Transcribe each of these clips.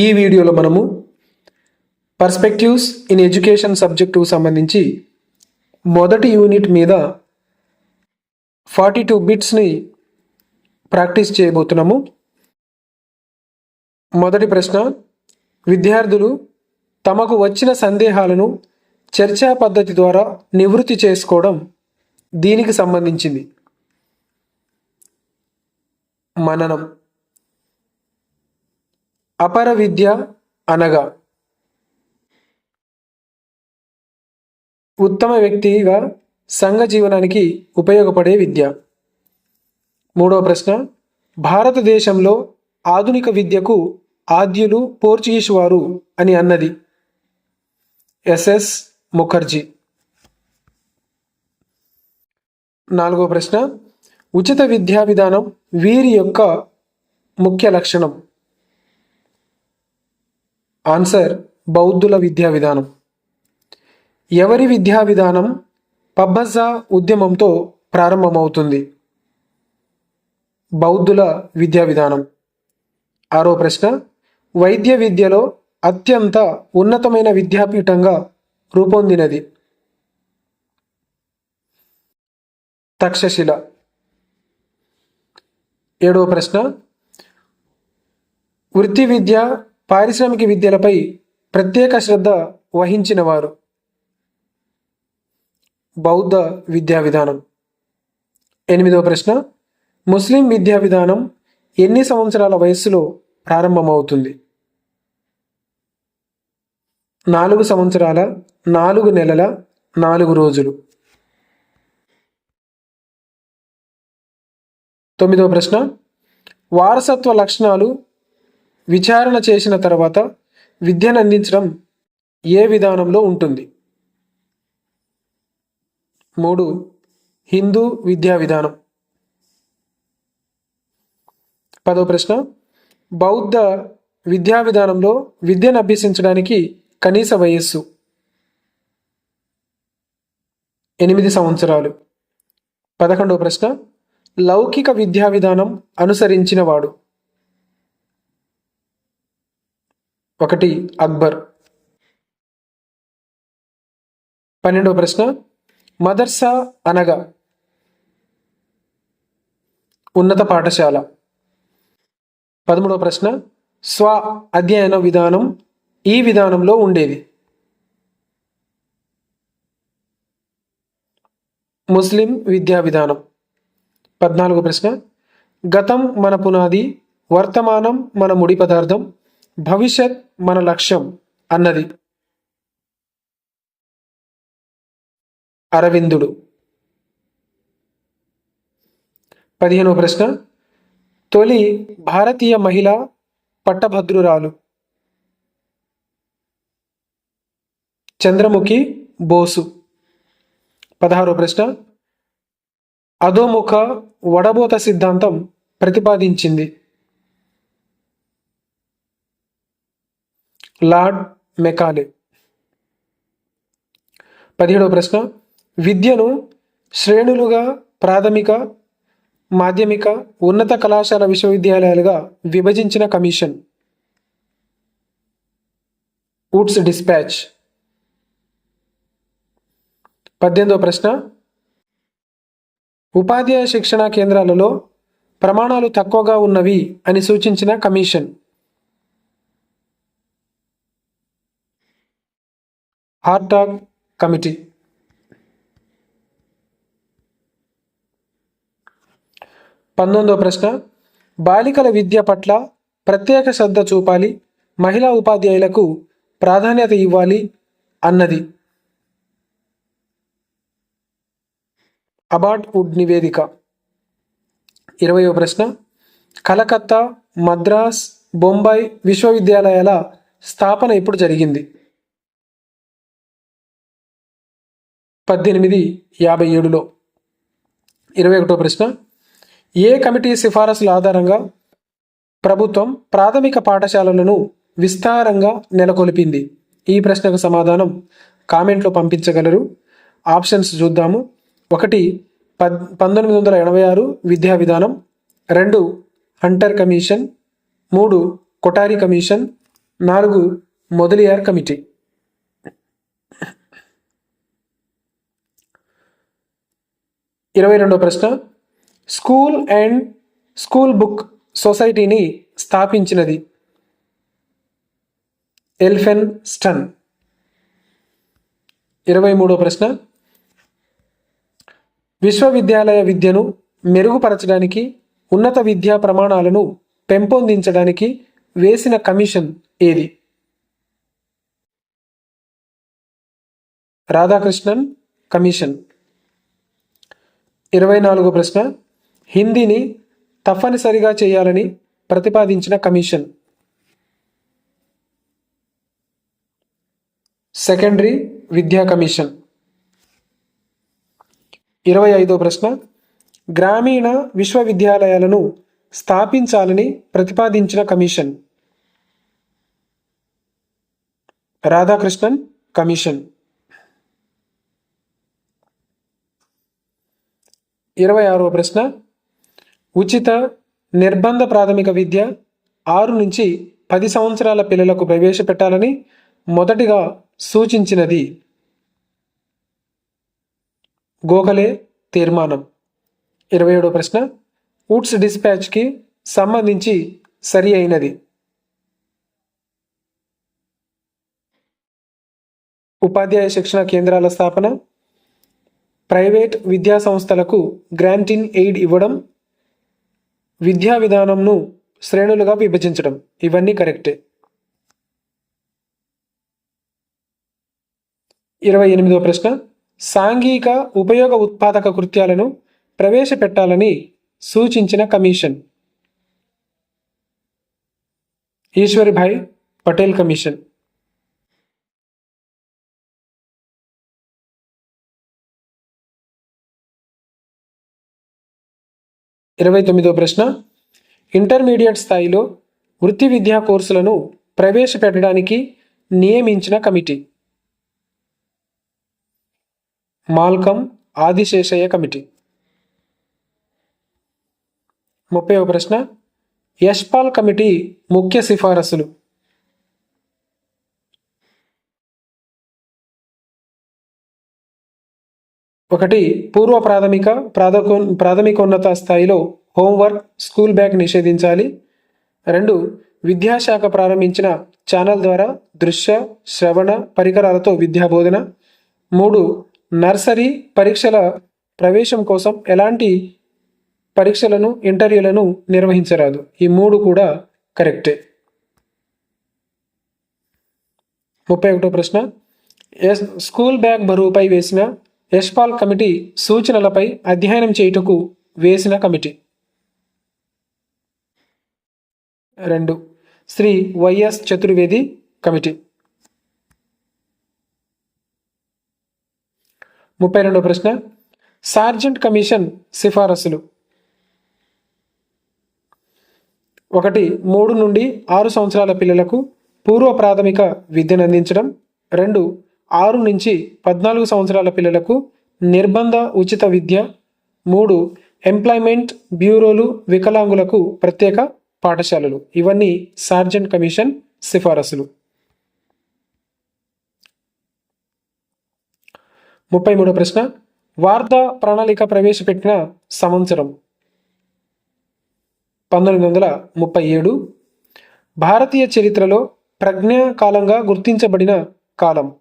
ఈ వీడియోలో మనము పర్స్పెక్టివ్స్ ఇన్ ఎడ్యుకేషన్ సబ్జెక్టు సంబంధించి మొదటి యూనిట్ మీద ఫార్టీ టూ బిట్స్ని ప్రాక్టీస్ చేయబోతున్నాము. మొదటి ప్రశ్న విద్యార్థులు తమకు వచ్చిన సందేహాలను చర్చా పద్ధతి ద్వారా నివృత్తి చేసుకోవడం దీనికి సంబంధించింది. మననం. అపర విద్య అనగా ఉత్తమ వ్యక్తిగా సంఘ జీవనానికి ఉపయోగపడే విద్య. మూడవ ప్రశ్న భారతదేశంలో ఆధునిక విద్యకు ఆద్యులు పోర్చుగీస్ వారు అని అన్నది. S S Mukherjee. నాలుగో ప్రశ్న ఉచిత విద్యా విధానం వీరి యొక్క ముఖ్య లక్షణం. ఆన్సర్ బౌద్ధుల విద్యా విధానం. ఎవరి విద్యా విధానం పబ్బజా ఉద్యమంతో ప్రారంభమవుతుంది? బౌద్ధుల విద్యా విధానం. ఆరో ప్రశ్న వైద్య విద్యలో అత్యంత ఉన్నతమైన విద్యాపీఠంగా రూపొందినది. తక్షశిల. ఏడవ ప్రశ్న వృత్తి విద్య పారిశ్రామిక విద్యలపై ప్రత్యేక శ్రద్ధ వహించినవారు. బౌద్ధ విద్యా విధానం. ఎనిమిదవ ప్రశ్న. ముస్లిం విద్యా విధానం ఎన్ని సంవత్సరాల వయస్సులో ప్రారంభమవుతుంది? నాలుగు సంవత్సరాల నాలుగు నెలల నాలుగు రోజులు. తొమ్మిదవ ప్రశ్న. వారసత్వ లక్షణాలు విచారణ చేసిన తర్వాత విద్యను అందించడం ఏ విధానంలో ఉంటుంది? మూడు హిందూ విద్యా విధానం. పదో ప్రశ్న బౌద్ధ విద్యా విధానంలో విద్యను అభ్యసించడానికి కనీస వయస్సు ఎనిమిది సంవత్సరాలు. పదకొండవ ప్రశ్న లౌకిక విద్యా విధానం అనుసరించిన వాడు ఒకటి అక్బర్. పన్నెండవ ప్రశ్న. మదర్సా అనగా ఉన్నత పాఠశాల. పదమూడవ ప్రశ్న. స్వ అధ్యయన విధానం ఈ విధానంలో ఉండేది. ముస్లిం విద్యా విధానం. పద్నాలుగో ప్రశ్న. గతం మన పునాది వర్తమానం మన ముడి పదార్థం భవిష్యత్ మన లక్ష్యం అన్నది. అరవిందుడు. పదిహేనవ ప్రశ్న. తొలి భారతీయ మహిళ పట్టభద్రురాలు. చంద్రముఖి బోసు. పదహారో ప్రశ్న. అధోముఖ వడబోత సిద్ధాంతం ప్రతిపాదించింది. Lord Macaulay. పదిహేడవ ప్రశ్న. విద్యను శ్రేణులుగా ప్రాథమిక మాధ్యమిక ఉన్నత కళాశాల విశ్వవిద్యాలయాలుగా విభజించిన కమిషన్. వుడ్స్ డిస్పాచ్ పద్దెనిమిదవ ప్రశ్న. ఉపాధ్యాయ శిక్షణా కేంద్రాలలో ప్రమాణాలు తక్కువగా ఉన్నవి అని సూచించిన కమిషన్. Hartog committee. పంతొమ్మిదవ ప్రశ్న బాలికల విద్య పట్ల ప్రత్యేక శ్రద్ధ చూపాలి మహిళా ఉపాధ్యాయులకు ప్రాధాన్యత ఇవ్వాలి అన్నది. అబాట్ వుడ్ నివేదిక. ఇరవయో ప్రశ్న కలకత్తా మద్రాస్ బొంబాయి విశ్వవిద్యాలయాల స్థాపన ఎప్పుడు జరిగింది? పద్దెనిమిది యాభై ఏడులో. ఇరవై ఒకటో ప్రశ్న. ఏ కమిటీ సిఫారసుల ఆధారంగా ప్రభుత్వం ప్రాథమిక పాఠశాలలను విస్తారంగా నెలకొల్పింది? ఈ ప్రశ్నకు సమాధానం కామెంట్లో పంపించగలరు. ఆప్షన్స్ చూద్దాము. ఒకటి పద్ పంతొమ్మిది వందల ఎనభై ఆరు విద్యా విధానం. రెండు హంటర్ కమిషన్. మూడు కొటారి కమిషన్. నాలుగు మొదలియార్ కమిటీ. ఇరవై రెండో ప్రశ్న. స్కూల్ అండ్ స్కూల్ బుక్ సొసైటీని స్థాపించినది ఎల్ఫెన్ స్టన్. ఇరవై మూడో ప్రశ్న. విశ్వవిద్యాలయ విద్యను మెరుగుపరచడానికి ఉన్నత విద్యా ప్రమాణాలను పెంపొందించడానికి వేసిన కమిషన్ ఏది? రాధాకృష్ణన్ కమిషన్. ఇరవై నాలుగో ప్రశ్న. హిందీని తప్పనిసరిగా చేయాలని ప్రతిపాదించిన కమిషన్. సెకండరీ విద్యా కమిషన్. ఇరవై ఐదో ప్రశ్న. గ్రామీణ విశ్వవిద్యాలయాలను స్థాపించాలని ప్రతిపాదించిన కమిషన్. రాధాకృష్ణన్ కమిషన్. ఇరవై ఆరవ ప్రశ్న. ఉచిత నిర్బంధ ప్రాథమిక విద్య ఆరు నుంచి పది సంవత్సరాల పిల్లలకు ప్రవేశపెట్టాలని మొదటిగా సూచించినది గోఖలే తీర్మానం. ఇరవై ఏడో ప్రశ్న. వుడ్స్ డిస్పాచ్కి సంబంధించి సరి అయినది. ఉపాధ్యాయ శిక్షణ కేంద్రాల స్థాపన. ప్రైవేట్ విద్యా సంస్థలకు గ్రాంటిన్ ఎయిడ్ ఇవ్వడం విద్యా విధానంను శ్రేణులుగా విభజించడం. ఇవన్నీ కరెక్టే. ఇరవై ఎనిమిదవ ప్రశ్న. సాంఘిక ఉపయోగ ఉత్పాదక కృత్యాలను ప్రవేశపెట్టాలని సూచించిన కమిషన్. ఈశ్వరిభాయ్ పటేల్ కమిషన్. ఇరవై తొమ్మిదో ప్రశ్న. ఇంటర్మీడియట్ స్థాయిలో వృత్తి విద్యా కోర్సులను ప్రవేశపెట్టడానికి నియమించిన కమిటీ. Malcolm Adiseshaiah committee. ముప్పైవ ప్రశ్న. యశ్పాల్ కమిటీ ముఖ్య సిఫారసులు. ఒకటి పూర్వ ప్రాథమిక ప్రాథమిక ప్రాథమికోన్నత స్థాయిలో హోంవర్క్ స్కూల్ బ్యాగ్ నిషేధించాలి. రెండు విద్యాశాఖ ప్రారంభించిన ఛానల్ ద్వారా దృశ్య శ్రవణ పరికరాలతో విద్యాబోధన. మూడు నర్సరీ పరీక్షల ప్రవేశం కోసం ఎలాంటి పరీక్షలను ఇంటర్వ్యూలను నిర్వహించరాదు. ఈ మూడు కూడా కరెక్టే. ముప్పై ఒకటో ప్రశ్న. ఎస్ స్కూల్ బ్యాగ్ బరువుపై వేసిన యశ్పాల్ కమిటీ సూచనలపై అధ్యయనం చేయుటకు వేసిన కమిటీ. రెండు. Shri Y S Chaturvedi committee. ముప్పై రెండో ప్రశ్న. సార్జెంట్ కమిషన్ సిఫారసులు. ఒకటి మూడు నుండి ఆరు సంవత్సరాల పిల్లలకు పూర్వ ప్రాథమిక విద్యను అందించడం. రెండు ఆరు నుంచి పద్నాలుగు సంవత్సరాల పిల్లలకు నిర్బంధ ఉచిత విద్య మూడు ఎంప్లాయ్మెంట్ బ్యూరోలు వికలాంగులకు ప్రత్యేక పాఠశాలలు. ఇవన్నీ సార్జెంట్ కమిషన్ సిఫారసులు. ముప్పై మూడో ప్రశ్న. వార్తా ప్రణాళిక ప్రవేశపెట్టిన సంవత్సరం. పంతొమ్మిది వందల ముప్పై ఏడు. భారతీయ చరిత్రలో ప్రజ్ఞా కాలంగా గుర్తించబడిన కాలం.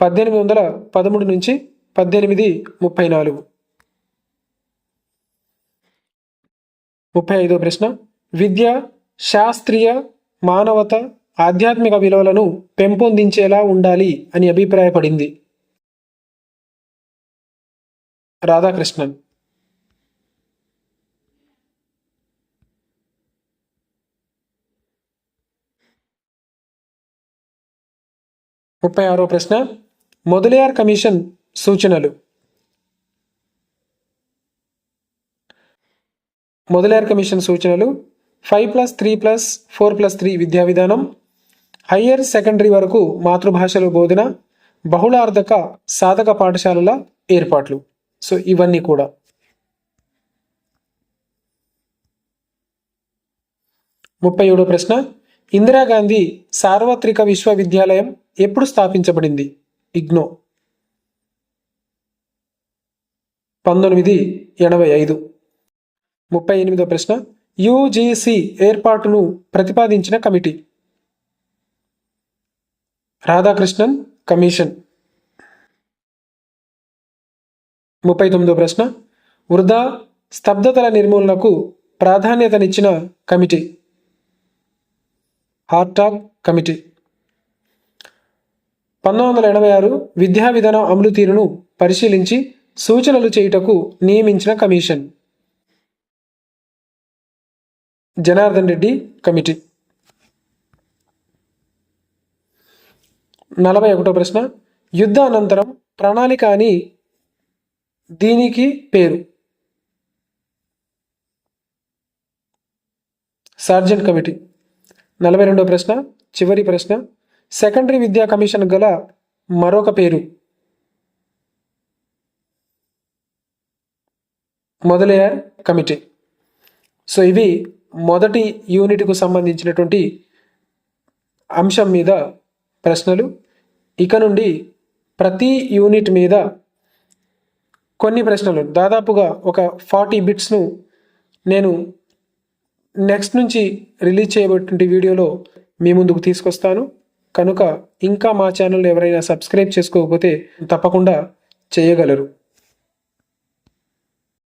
పద్దెనిమిది వందల పదమూడు నుంచి పద్దెనిమిది ముప్పై నాలుగు. ముప్పై ఐదో ప్రశ్న. విద్య శాస్త్రీయ మానవత ఆధ్యాత్మిక విలువలను పెంపొందించేలా ఉండాలి అని అభిప్రాయపడింది. రాధాకృష్ణన్. ముప్పై ఆరో ప్రశ్న. మొదలయార్ కమిషన్ సూచనలు. మొదలయార్ కమిషన్ సూచనలు. Five plus three plus four plus three విద్యా విధానం. హయ్యర్ సెకండరీ వరకు మాతృభాషలో బోధన బహుళార్థక సాధక పాఠశాలల ఏర్పాట్లు. సో ఇవన్నీ కూడా. ముప్పై ఏడో ప్రశ్న. ఇందిరాగాంధీ సార్వత్రిక విశ్వవిద్యాలయం ఎప్పుడు స్థాపించబడింది? ఇగ్నో. పంతొమ్మిది ఎనభై ఐదు. ముప్పై ఎనిమిదో ప్రశ్న. యుజిసి ఏర్పాటును ప్రతిపాదించిన కమిటీ. రాధాకృష్ణన్ కమిషన్. ముప్పై తొమ్మిదో ప్రశ్న. వృధా స్తబ్దతల నిర్మూలనకు ప్రాధాన్యతనిచ్చిన కమిటీ. Hartog committee. పంతొమ్మిది వందల ఎనభై ఆరు విద్యా విధానం అమలు తీరును పరిశీలించి సూచనలు చేయుటకు నియమించిన కమిషన్. జనార్దన్ రెడ్డి కమిటీ. నలభై ఒకటో ప్రశ్న. యుద్ధ అనంతరం ప్రణాళిక అని దీనికి పేరు. Sargent committee. నలభై రెండో ప్రశ్న. చివరి ప్రశ్న. సెకండరీ విద్యా కమిషన్ గల మరొక పేరు మొదలయ్యార్ కమిటీ. సో ఇవి మొదటి యూనిట్కు సంబంధించినటువంటి అంశం మీద ప్రశ్నలు. ఇక నుండి ప్రతి యూనిట్ మీద కొన్ని ప్రశ్నలు. దాదాపుగా ఒక ఫార్టీ బిట్స్ను నేను నెక్స్ట్ నుంచి రిలీజ్ చేయబోటువంటి వీడియోలో మీ ముందుకు తీసుకొస్తాను. కనుక ఇంకా మా ఛానల్ ఎవరైనా సబ్స్క్రైబ్ చేసుకోకపోతే తప్పకుండా చేయగలరు.